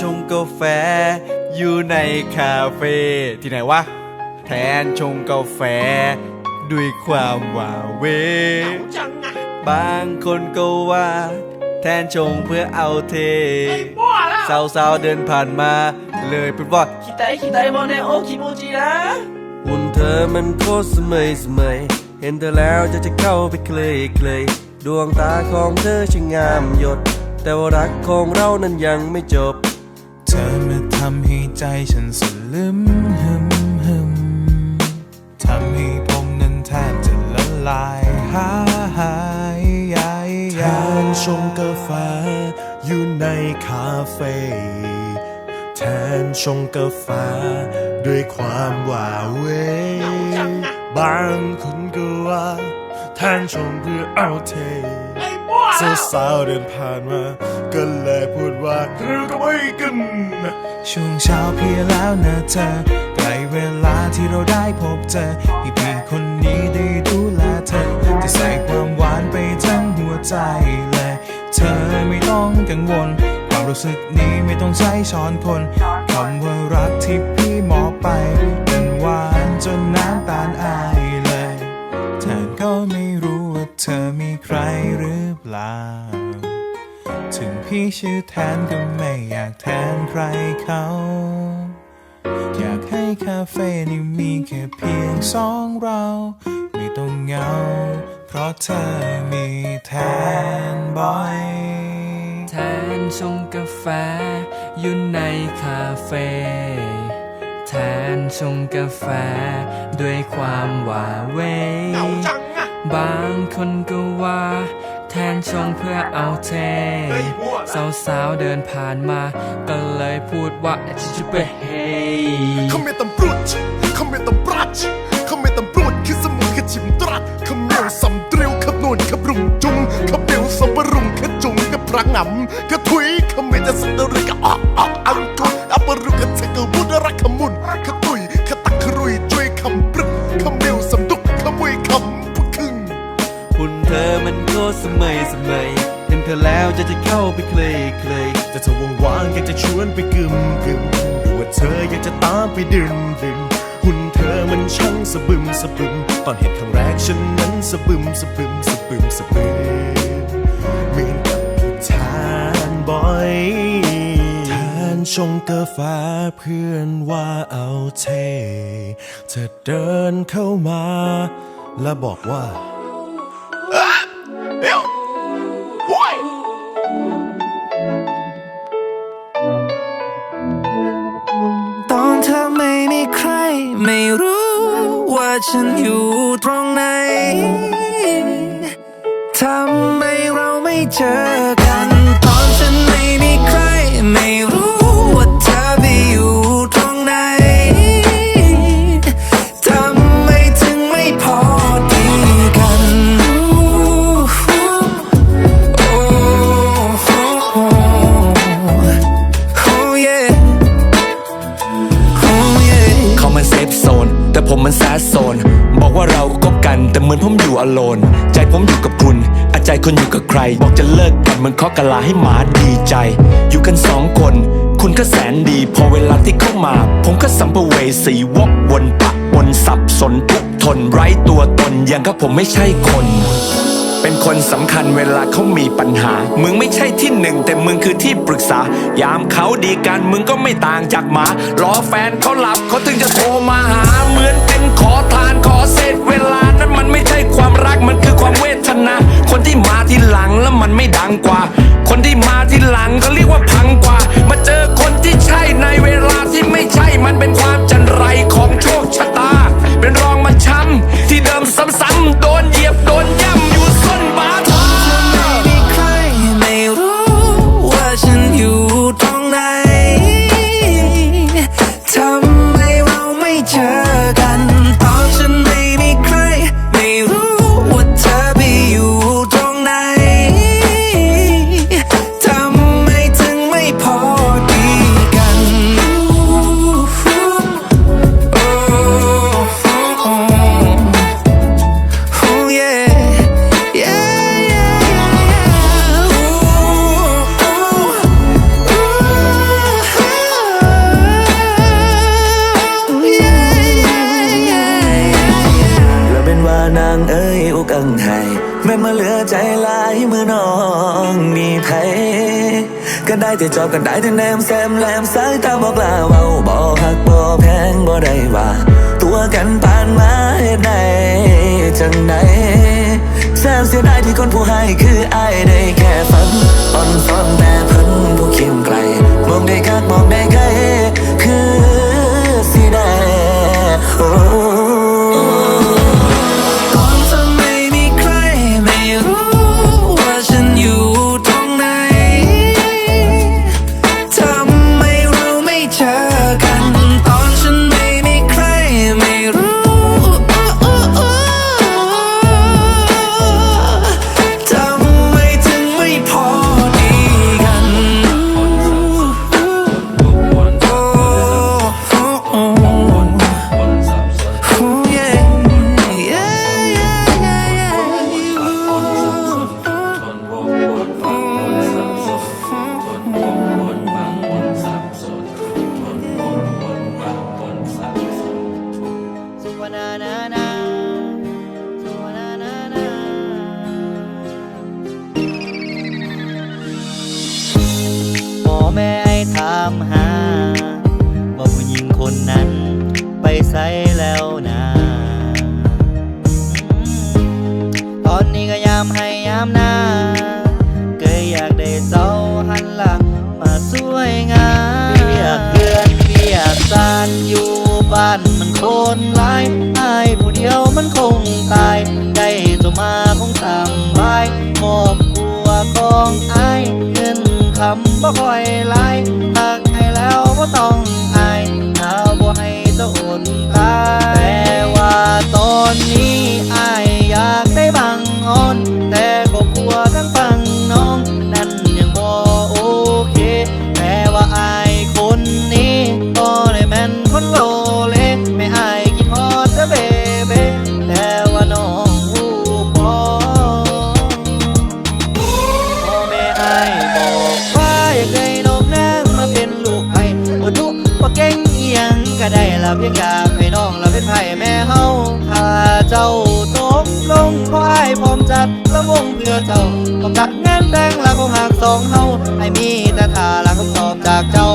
ชงกาแฟ อยู่ในคาเฟ่ที่ไหนวะ แทนชงกาแฟ ด้วยความว่าเวบางคนก็ว่า แทนชงเพื่อเอาเทบ้าแล้วสาวๆเดินผ่านมา เลยเปิดว่า คิดไตคิดไตมองในโอคิโมจินะหุ่นเธอมันโคตรสมัยสมัย เห็นเธอแล้วจะจะเข้าไปเคลยเคลยดวงตาของเธอช่างงามหยด แต่ว่ารักของเรานั้นยังไม่จบ ธอมาทำให้ใจฉันสลึมหึมหึมทำให้ผมนั้นแทบจะละลายหายยายแทยานชงกาแฟอยู่ในคาเฟ่แทนชงกาแฟด้วยความหวาเวบางคนก็ว่าแทนชงเพื่อเอาเท สาวๆเดินผ่านมา ก็เลยพูดว่าเธอก็ไม่กัน ช่วงเช้าเพียแล้วนะเธอใกล้เวลาที่เราได้พบเจอให้พี่คนนี้ได้ดูแลเธอ จะใส่ความหวานไปทั้งหัวใจเลยเธอไม่ต้องกังวลความรู้สึกนี้ไม่ต้องใช้ช้อนคนคำว่ารักที่พี่มอบไปมันหวานจนน้ำตาลอาย พี่ชื่อแทนก็ไม่อยากแทนใครเขา อยากให้คาเฟ่นี้มีแค่เพียงสองเรา ไม่ต้องเหงา เพราะเธอมีแทนบ่อย แทนชงกาแฟ อยู่ในคาเฟ่แทนชงกาแฟ ด้วยความหว่าเหวจังอะ บางคนก็ว่า แทนชงเพื่อเอาเทสาวๆเดินผ่านมา ก็เลยพูดว่าฉันจะไปเฮเขาไม่ตำรุดเขาไม่ตำปรัชเขาไม่ตำรุดคือสมุนขจิมตรัสขาเมียวสำเตรียวขนวนขบรุงจุงเขาเบียวสับปรุงขจุงกับพระงำขถุยเขาไม่จะสันดริ จะจะเข้าไปเคลยเคลยแต่เธอว่างๆอยากจะชวนไปกึมกึมหรือว่าเธออยากจะตามไปดื่มดื่มหุ่นเธอมันช่างสะบึมสะบึม ตอนเห็นครั้งแรกฉันนั้นสะบึมสะบึมสะบึมสะบึมเหมือนกับพี่ทานบอยทานชงกาแฟเพื่อนว่าเอาเท เธอเดินเข้ามา และบอกว่า ฉันอยู่ตรงไหน ทำไมเราไม่เจอ ผมอยู่อโลนใจผมอยู่กับคุณอาใจคุณอยู่กับใคร บอกจะเลิกกันเหมือนเคาะกะลาให้หมาดีใจ อยู่กันสองคน คุณก็แสนดี พอเวลาที่เข้ามา ผมก็สัมภเวสีวกวนปะวนสับสนทุกทนไร้ตัวตนย่างกับผมไม่ใช่คนเป็นคนสำคัญเวลาเขามีปัญหา มึงไม่ใช่ที่หนึ่ง แต่มึงคือที่ปรึกษา ยามเขาดีกันมึงก็ไม่ต่างจากหมา รอแฟนเขาหลับเขาถึงจะโทรมาหา เหมือนเป็นขอทานขอเศษเวลา มันไม่ใช่ความรักมันคือความเวทนา คนที่มาที่หลังแล้วมันไม่ดังกว่า คนที่มาที่หลังเขาเรียกว่าพังกว่า มาเจอคนที่ใช่ในเวลาที่ไม่ใช่มันเป็นความจันไรของโชคชะ ม่มาเหลือใจหลายมือน้องมีไผก็ได้แต่จอบก็ได้แต่แนมแซมแลมสายตาบอกลาเว้าบ่หักบ่แพงบ่ได้ว่า ตัวกันผ่านมาเหตุใดจังใดแสนเสียดายที่คนผู้ให้คืออายได้แค่ฝันอ่อนซ้อนแต่เพิ่นผู้เคียงไกล มองได้คักมองได้ใครคือสิได้ แม่ไอ้ถามหา ว่าผู้หญิงคนนั้นไปไสแล้วนะตอนนี้ก็ยามให้ยามหน้าเคยอยากได้เจ้าหันหลังมาสวยงามเรียกเพื่อนเรียกซานอยู่บ้านมันคนหลายอายผู้เดียวมันคงตาย ได้ตัวมาคงสำบายครอบครัวของไอายเงินคำบ่ค่อยลายหากให้แล้วบ่ต้องอายถ้าบ่ให้เจ้าโอนตายแต่ว่าตอนนี้อาย พียงอยากให้น้องเราเป็นไผ่แม่เฮาถ้าเจ้าตกลงขออายพร้อมจัดละวงเพื่อเจ้าพร้อมจัดงานแต่งละของหากสองเฮาให้มีแต่ท่าละคำตอบจากเจ้า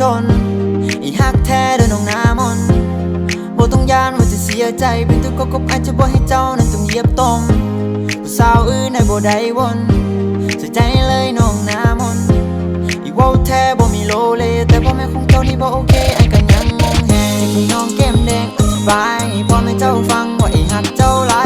จนไอ้ฮักแท้เดินองน้ามนบ่ต้องยานว่าจะเสียใจเป็นตัวก็กบอาจจะบ่ให้เจ้านั้นต้องเหยียบตมผู้สาวอื่นให้บ่ได้วนเสียใจเลยน้องน้ามนอีว้าแท้บ่มีโลเล แต่พ่แม่ของเจ้านี่บ่โอเคไอ้ก็ยังงงแฮงที่น้องแก้มแดงอธิบายพ่อแม่เจ้าฟังว่าไอ้ฮักเจ้าหลาย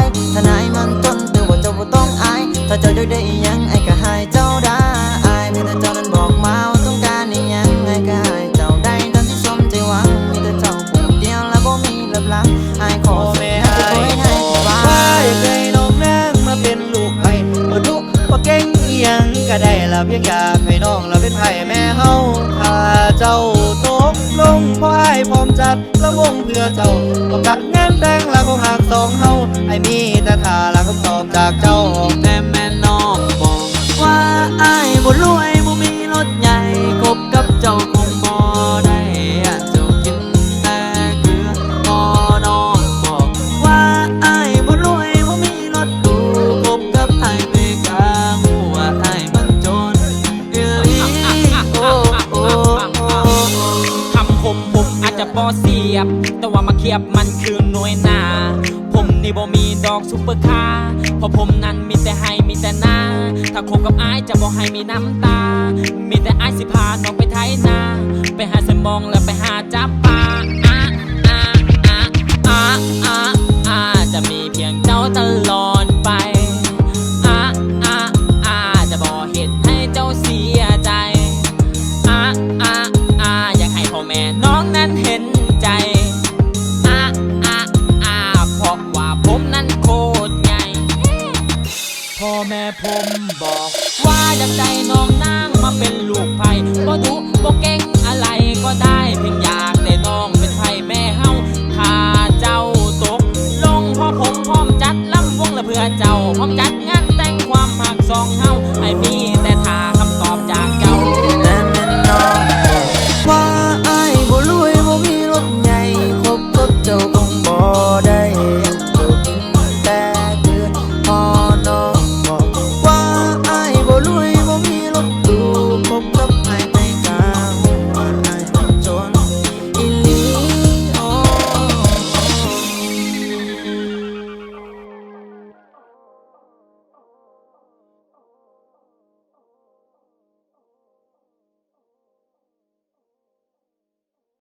ละเพียงอยากให้น้องละเป็นไผ่แม่เฮาถ้าเจ้าตกลงเพราะไอ้พร้อมจัดละวงเพื่อเจ้าพร้อมจัดงานแต่งละของหากสองเฮาไอ้มีแต่ท่าละคำตอบจากเจ้าแม่แม่น้องบอกว่าไอ้บ่รวย ยบมันคือหน่วยนา ผมนี่บ่มีดอกซุปเปอร์คาร์เพราะผมนั้นมีแต่ให้มีแต่หน้าถ้าคบกับอายจะบ่ให้มีน้ำตา มีแต่อายสิพาน้องไปไถนา ไปหาสมองแล้วไปหาจับปลาอะอะอะอะอะอะจะมีเพียงเจ้าตลอดไป ของจัดงานแต่งความหากสองเฮา